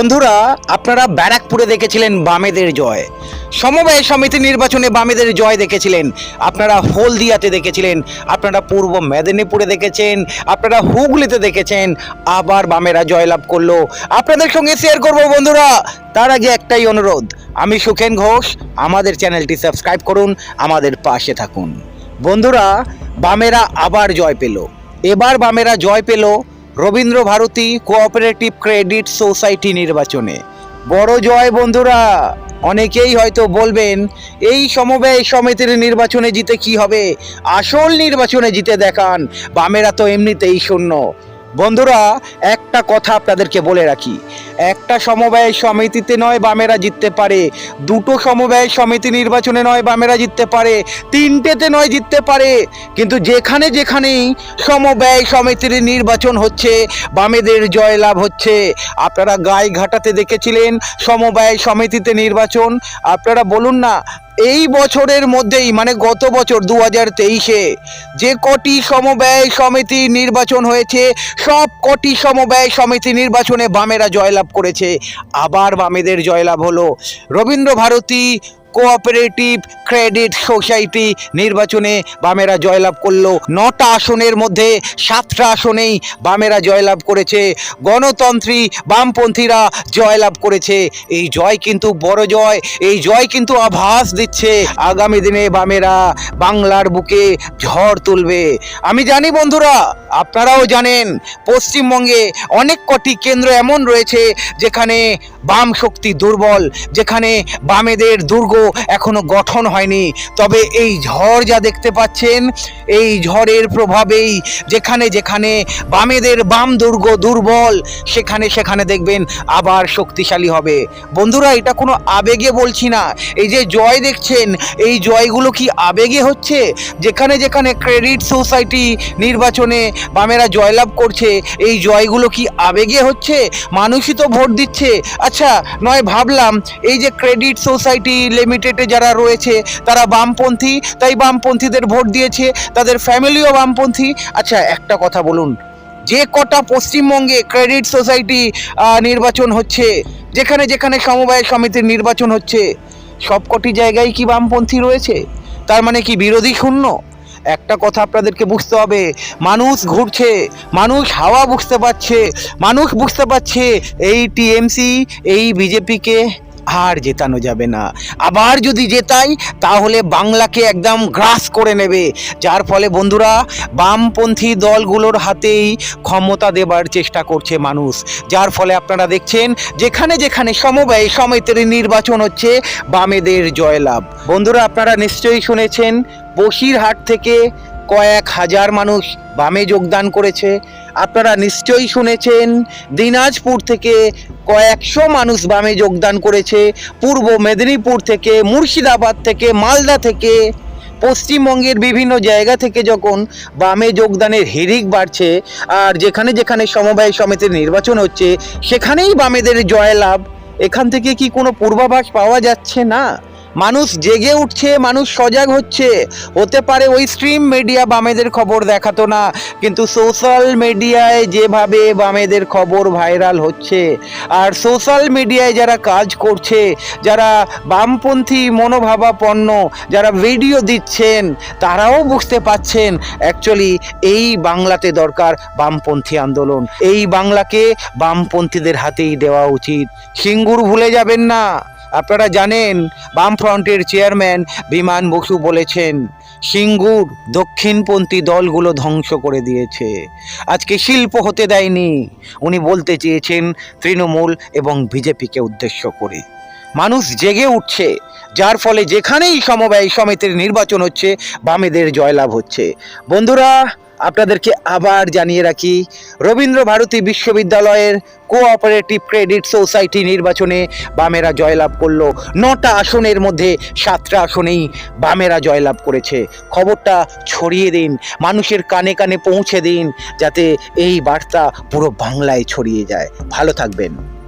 বন্ধুরা, আপনারা ব্যারাকপুরে দেখেছিলেন বামেদের জয়। সমবায় সমিতি নির্বাচনে বামেদের জয় দেখেছিলেন। আপনারা হলদিয়াতে দেখেছিলেন, আপনারা পূর্ব মেদিনীপুরে দেখেছেন, আপনারা হুগলিতে দেখেছেন, আবার বামেরা জয়লাভ করল। আপনাদের সঙ্গে শেয়ার করব বন্ধুরা, তার আগে একটাই অনুরোধ, আমি সুখেন ঘোষ, আমাদের চ্যানেলটি সাবস্ক্রাইব করুন, আমাদের পাশে থাকুন। বন্ধুরা, বামেরা আবার জয় পেল। এবার বামেরা জয় পেল Rabindra Bharati cooperative credit society নির্বাচনে। বড় জয় বন্ধুরা, অনেকেই হয়তো বলবেন, এই সমবায় সমিতির নির্বাচনে জিতে কি হবে? আসল নির্বাচনে জিতে দেখান, বামেরা তো এমনিতেই শূন্য। বন্ধুরা, একটা কথা আপনাদেরকে বলে রাখি। একটা সমবায় সমিতিতে নয় বামেরা জিততে পারে। দুটো সমবায় সমিতি নির্বাচনে নয় বামেরা জিততে পারে। তিনটেতে নয় জিততে পারে। কিন্তু যেখানে যেখানেই সমবায় সমিতির নির্বাচন হচ্ছে, বামেদের জয়লাভ হচ্ছে। আপনারা গায়ে ঘাটাতে দেখেছিলেন সমবায় সমিতিতে নির্বাচন। আপনারা বলুন না এই বছরের মধ্যেই মানে গত বছর দু হাজার তেইশে, যে কটি সমবায় সমিতি নির্বাচন হয়েছে, সব কটি সমবায় সমিতি নির্বাচনে বামেরা জয়লাভ করেছে। আবার বামেদের জয়লাভ হলো। Rabindra Bharati cooperative credit society নির্বাচনে বামেরা জয়লাভ করল। নটা আসনের মধ্যে সাতটা আসনেই বামেরা জয়লাভ করেছে। গণতন্ত্রী, বামপন্থীরা জয়লাভ করেছে। এই জয় কিন্তু বড় জয়। এই জয় কিন্তু আভাস দিচ্ছে। আগামী দিনে বামেরা বাংলার বুকে ঝড় তুলবে। আমি জানি বন্ধুরা, আপনারাও জানেন, পশ্চিমবঙ্গে অনেক কটি কেন্দ্র এমন রয়েছে যেখানে বাম শক্তি দুর্বল, যেখানে বামেদের দুর্গ এখনও গঠন হয়নি। তবে এই ঝড় যা দেখতে পাচ্ছেন, এই ঝড়ের প্রভাবেই যেখানে যেখানে বামেদের বাম দুর্গ দুর্বল, সেখানে সেখানে দেখবেন আবার শক্তিশালী হবে। বন্ধুরা, এটা কোনো আবেগে বলছি না। এই যে জয় দেখছেন, এই জয়গুলো কি আবেগে হচ্ছে? যেখানে যেখানে ক্রেডিট সোসাইটি নির্বাচনে বামেরা জয়লাভ করছে, এই জয়গুলো কি আবেগে হচ্ছে? মানুষই তো ভোট দিচ্ছে। আচ্ছা নয়, ভাবলাম এই যে ক্রেডিট সোসাইটি লিমিটেডে যারা রয়েছে, তারা বামপন্থী, তাই বামপন্থীদের ভোট দিয়েছে, তাদের ফ্যামিলিও বামপন্থী। আচ্ছা একটা কথা বলুন, যে কটা পশ্চিমবঙ্গে ক্রেডিট সোসাইটি নির্বাচন হচ্ছে, যেখানে যেখানে সমবায় সমিতির নির্বাচন হচ্ছে সবকটি জায়গায় কি বামপন্থী রয়েছে? তার মানে কি বিরোধী শূন্য? একটা কথা আপনাদেরকে বুঝতে হবে, মানুষ ঘুরছে, মানুষ হাওয়া বুঝতে পারছে, মানুষ বুঝতে পারছে, এই টিএমসি, এই বিজেপিকে আর জেতানো যাবে না। আবার যদি জেতাই, তাহলে বাংলাকে একদম গ্রাস করে নেবে। যার ফলে বন্ধুরা, বামপন্থী দলগুলোর হাতেই ক্ষমতা দেবার চেষ্টা করছে মানুষ। যার ফলে আপনারা দেখছেন, যেখানে যেখানে সমবায় সমিতির নির্বাচন হচ্ছে, বামেদের জয়লাভ। বন্ধুরা, আপনারা নিশ্চয়ই শুনেছেন, বসিরহাট থেকে কয়েক হাজার মানুষ বামে যোগদান করেছে। আপনারা নিশ্চয়ই শুনেছেন, দিনাজপুর থেকে কয়েকশো মানুষ বামে যোগদান করেছে। পূর্ব মেদিনীপুর থেকে, মুর্শিদাবাদ থেকে, মালদা থেকে, পশ্চিমবঙ্গের বিভিন্ন জায়গা থেকে যখন বামে যোগদানের হিড়িক বাড়ছে, আর যেখানে যেখানে সমবায় সমিতির নির্বাচন হচ্ছে, সেখানেই বামেদের জয়লাভ। এখান থেকে কি কোনো পূর্বাভাস পাওয়া যাচ্ছে না? মানুষ জেগে উঠছে, মানুষ সজাগ হচ্ছে। হতে পারে ওই স্ট্রিম মিডিয়া বামেদের খবর দেখাতো না, কিন্তু সোশ্যাল মিডিয়ায় যেভাবে বামেদের খবর ভাইরাল হচ্ছে, আর সোশ্যাল মিডিয়ায় যারা কাজ করছে, যারা বামপন্থী মনোভাবাপন্ন, যারা ভিডিও দিচ্ছেন, তারাও বুঝতে পাচ্ছেন অ্যাকচুয়ালি এই বাংলাতে দরকার বামপন্থী আন্দোলন। এই বাংলাকে বামপন্থীদের হাতেই দেওয়া উচিত। সিঙ্গুর ভুলে যাবেন না। আপনারা জানেন, বামফ্রন্টের চেয়ারম্যান বিমান বসু বলেছেন, সিঙ্গুর দক্ষিণপন্থী দলগুলো ধ্বংস করে দিয়েছে। আজকে শিল্প হতে দেয়নি। উনি বলতে চেয়েছেন, তৃণমূল এবং বিজেপিকে উদ্দেশ্য করে। মানুষ জেগে উঠছে, যার ফলে যেখানেই সমবায় সমিতির নির্বাচন হচ্ছে, বামেদের জয়লাভ হচ্ছে। বন্ধুরা আপনাদেরকে আবার জানিয়ে রাখি, রবীন্দ্র ভারতী বিশ্ববিদ্যালয়ের কোঅপারেটিভ ক্রেডিট সোসাইটি নির্বাচনে বামেরা জয়লাভ করল। নটা আসনের মধ্যে সাতটা আসনেই বামেরা জয়লাভ করেছে। খবরটা ছড়িয়ে দিন, মানুষের কানে কানে পৌঁছে দিন, যাতে এই বার্তা পুরো বাংলায় ছড়িয়ে যায়। ভালো থাকবেন।